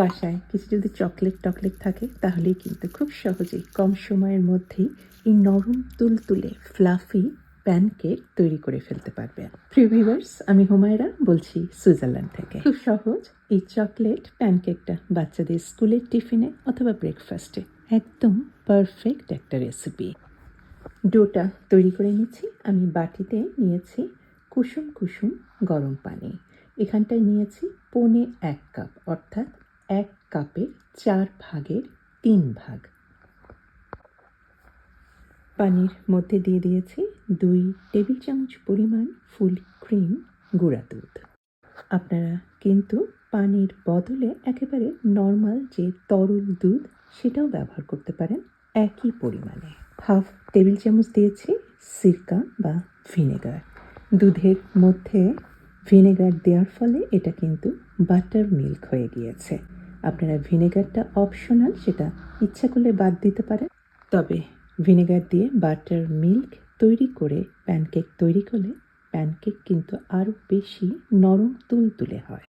বাসায় কিছু যদি চকলেট টকলেট থাকে, তাহলেই কিন্তু খুব সহজেই কম সময়ের মধ্যেই এই নরম তুলতুলে ফ্লাফি প্যানকেক তৈরি করে ফেলতে পারবেন প্রিয় আমি হুমায়রা বলছি সুইজারল্যান্ড থেকে। খুব সহজ এই চকলেট প্যানকেকটা বাচ্চাদের স্কুলের টিফিনে অথবা ব্রেকফাস্টে একদম পারফেক্ট একটা রেসিপি ডোটা তৈরি করে নিচ্ছি আমি বাটিতে নিয়েছি কুসুম কুসুম গরম পানি। এখানটায় নিয়েছি পৌনে এক কাপ, অর্থাৎ এক কাপের চার ভাগের তিন ভাগ। পানির মধ্যে দিয়ে দিয়েছি দুই টেবিল চামচ পরিমাণ ফুল ক্রিম গুঁড়া দুধ। আপনারা কিন্তু পানির বদলে একেবারে নর্মাল যে তরল দুধ সেটাও ব্যবহার করতে পারেন একই পরিমাণে। হাফ টেবিল চামচ দিয়েছি সিরকা বা ভিনেগার। দুধের মধ্যে ভিনেগার দেওয়ার ফলে এটা কিন্তু বাটার মিল্ক হয়ে গিয়েছে। আপনারা ভিনেগারটা অপশনাল সেটা ইচ্ছা করলে বাদ দিতে পারেন। তবে ভিনেগার দিয়ে বাটার মিল্ক তৈরি করে, প্যানকেক তৈরি করলে প্যানকেক কিন্তু আরও বেশি নরম তুলতুলে হয়।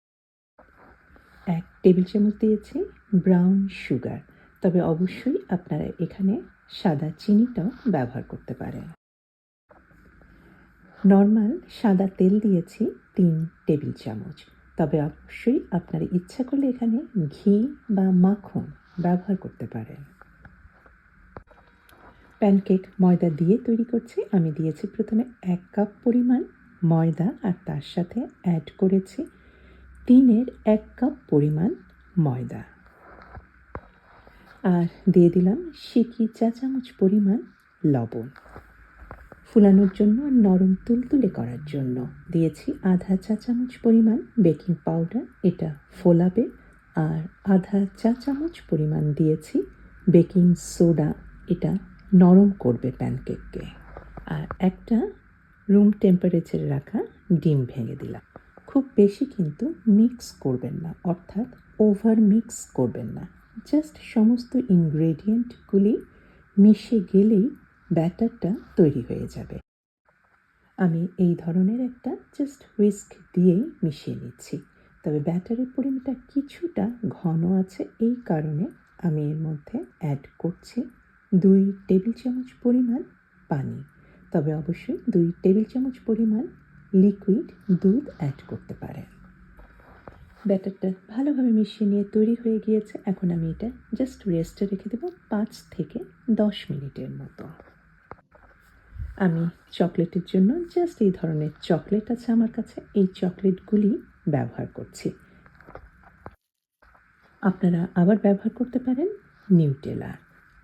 এক টেবিল চামচ দিয়েছি ব্রাউন সুগার, তবে অবশ্যই আপনারা এখানে সাদা চিনিটাও ব্যবহার করতে পারেন। নর্মাল সাদা তেল দিয়েছি তিন টেবিল চামচ। তবে অবশ্যই আপনারা ইচ্ছা করলে এখানে ঘি বা মাখন ব্যবহার করতে পারেন। প্যানকেক ময়দা দিয়ে তৈরি করছি। আমি দিয়েছি প্রথমে এক কাপ পরিমাণ ময়দা আর তার সাথে অ্যাড করেছি তিনের এক কাপ পরিমাণ ময়দা। আর দিয়ে দিলাম সিকি চা চামচ পরিমাণ লবণ। ফুলানোর জন্য আর নরম তুলতুলে করার জন্য। দিয়েছি আধা চা চামচ পরিমাণ বেকিং পাউডার, এটা ফোলাবে। আর আধা চা চামচ পরিমাণ দিয়েছি বেকিং সোডা, এটা নরম করবে প্যানকেককে। আর একটা রুম টেম্পারেচারে রাখা ডিম ভেঙে দিলাম। খুব বেশি কিন্তু মিক্স করবেন না, অর্থাৎ ওভার মিক্স করবেন না। জাস্ট সমস্ত ইনগ্রেডিয়েন্টগুলি মিশে গেলেই ব্যাটারটা তৈরি হয়ে যাবে। আমি এই ধরনের একটা জাস্ট হুইস্ক দিয়েই মিশিয়ে নিচ্ছি। তবে ব্যাটারের পরিমাণটা কিছুটা ঘন আছে এই কারণে আমি এর মধ্যে অ্যাড করছি দুই টেবিল চামচ পরিমাণ পানি। তবে অবশ্যই দুই টেবিল চামচ পরিমাণ লিকুইড দুধ অ্যাড করতে পারেন ব্যাটারটা ভালোভাবে মিশিয়ে নিয়ে তৈরি হয়ে গিয়েছে। এখন আমি এটা জাস্ট রেস্টে রেখে দেবো পাঁচ থেকে দশ মিনিটের মতো। আমি চকলেটের জন্য জাস্ট এই ধরনের চকলেট আছে আমার কাছে। এই চকলেটগুলি ব্যবহার করছি। আপনারা আবার ব্যবহার করতে পারেন নিউটেলা।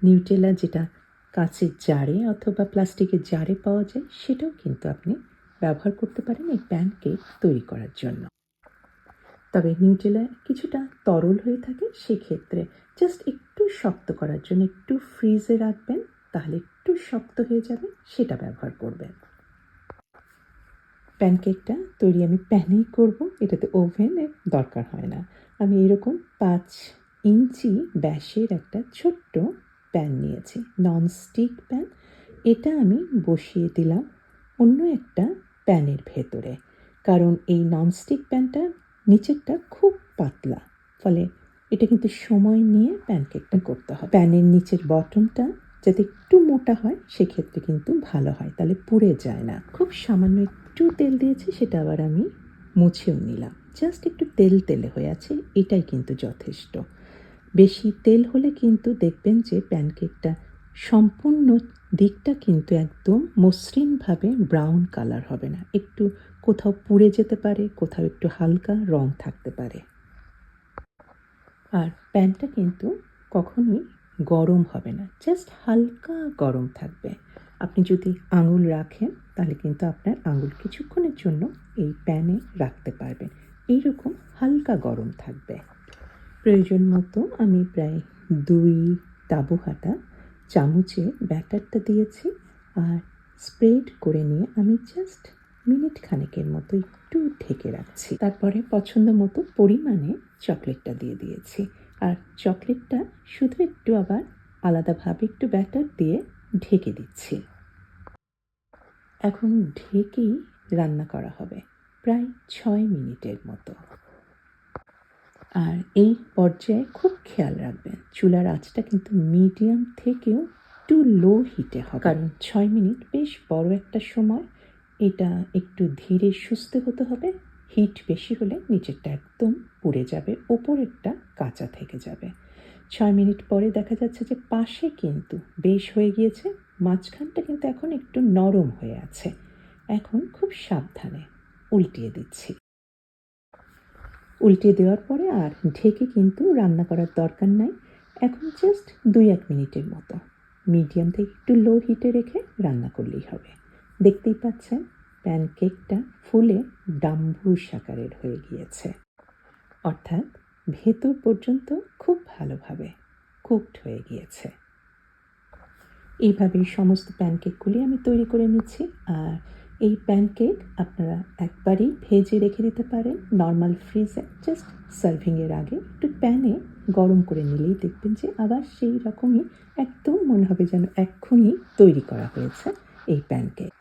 নিউটেলা যেটা কাঁচের জারে অথবা প্লাস্টিকের জারে পাওয়া যায়, সেটাও কিন্তু আপনি ব্যবহার করতে পারেন এই প্যানকেক তৈরি করার জন্য। তবে নিউটেলা কিছুটা তরল হয়ে থাকে, সেক্ষেত্রে জাস্ট একটু শক্ত করার জন্য একটু ফ্রিজে রাখবেন, তাহলে শক্ত হয়ে যাবে, সেটা ব্যবহার করবেন। প্যানকেকটা তৈরি আমি প্যানেই করব, এটাতে ওভেনের দরকার হয় না। আমি এরকম পাঁচ ইঞ্চি ব্যাসের একটা ছোট্ট প্যান নিয়েছি, ননস্টিক প্যান। এটা আমি বসিয়ে দিলাম অন্য একটা প্যানের ভেতরে, কারণ এই ননস্টিক প্যানটা নিচেরটা খুব পাতলা, ফলে এটা কিন্তু সময় নিয়ে প্যানকেকটা করতে হয় প্যানের নিচের বটমটা যাতে একটু মোটা হয়, সেক্ষেত্রে কিন্তু ভালো হয়। তাহলে পুড়ে যায় না। খুব সামান্য একটু তেল দিয়েছি, সেটা আবার আমি মুছেও নিলাম। জাস্ট একটু তেল তেলে হয়ে আছে, এটাই কিন্তু যথেষ্ট। বেশি তেল হলে কিন্তু দেখবেন যে প্যানকেকটা সম্পূর্ণ দিকটা কিন্তু একদম মসৃণভাবে ব্রাউন কালার হবে না। একটু কোথাও পুড়ে যেতে পারে, কোথাও একটু হালকা রং থাকতে পারে। আর প্যানটা কিন্তু কখনোই গরম হবে না জাস্ট হালকা গরম থাকবে। আপনি যদি আঙুল রাখেন, তাহলে কিন্তু আপনার আঙুল কিছুক্ষণের জন্য এই প্যানে রাখতে পারবেন। এইরকম হালকা গরম থাকবে। প্রয়োজন মতো আমি প্রায় দুই তাবু হাতা চামচে ব্যাটারটা দিয়েছি আর স্প্রেড করে নিয়ে আমি জাস্ট মিনিট খানেকের মতো একটু ঢেকে রাখছি। তারপরে পছন্দ মতো পরিমাণে চকলেটটা দিয়ে দিয়েছি। আর চকলেটটা শুধু একটু আবার আলাদাভাবে একটু ব্যাটার দিয়ে ঢেকে দিচ্ছি। এখন ঢেকেই রান্না করা হবে, প্রায় ছয় মিনিটের মতো। আর এই পর্যায়ে খুব খেয়াল রাখবেন, চুলার আঁচটা কিন্তু মিডিয়াম থেকেও একটু লো হিটে হবে। কারণ ছয় মিনিট বেশ বড় একটা সময়, এটা একটু ধীরে সুস্থ হতে হবে হিট বেশি হলে নিচেরটা একদম পুড়ে যাবে, ওপরেরটা কাঁচা থেকে যাবে। ছয় মিনিট পরে দেখা যাচ্ছে যে পাশে কিন্তু বেশ হয়ে গিয়েছে, মাঝখানটা কিন্তু এখন একটু নরম হয়ে আছে। এখন খুব সাবধানে উল্টিয়ে দিচ্ছি। উল্টিয়ে দেওয়ার পরে আর ঢেকে কিন্তু রান্না করার দরকার নাই, এখন জাস্ট দুই এক মিনিটের মতো। মিডিয়াম থেকে একটু লো হিটে রেখে রান্না করলেই হবে। দেখতেই পাচ্ছেন প্যানকেকটা ফুলে ডাম্বুর সাকারের হয়ে গিয়েছে। অর্থাৎ ভেতর পর্যন্ত খুব ভালোভাবে কুকড হয়ে গিয়েছে। এইভাবেই সমস্ত প্যানকেকগুলি আমি তৈরি করে নিচ্ছি। আর এই প্যানকেক আপনারা একবারেই ভেজে রেখে দিতে পারেন নর্মাল ফ্রিজে। জাস্ট সার্ভিংয়ের আগে একটু প্যানে গরম করে নিলেই দেখবেন যে আবার সেই রকমই একদম মনে হবে যেন এক্ষুনি তৈরি করা হয়েছে এই প্যানকেক।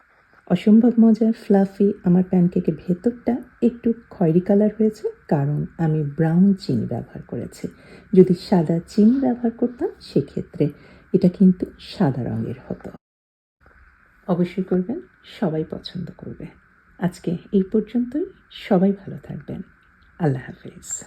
অসম্ভব মজার ফ্লাফি আমার প্যানকেকের ভেতরটা একটু খয়েরি কালার হয়েছে কারণ আমি ব্রাউন চিনি ব্যবহার করেছি। যদি সাদা চিনি ব্যবহার করতাম সেক্ষেত্রে এটা কিন্তু সাদা রঙের হতো। অবশ্যই করবেন, সবাই পছন্দ করবে। আজকে এই পর্যন্তই, সবাই ভালো থাকবেন। আল্লাহ হাফিজ।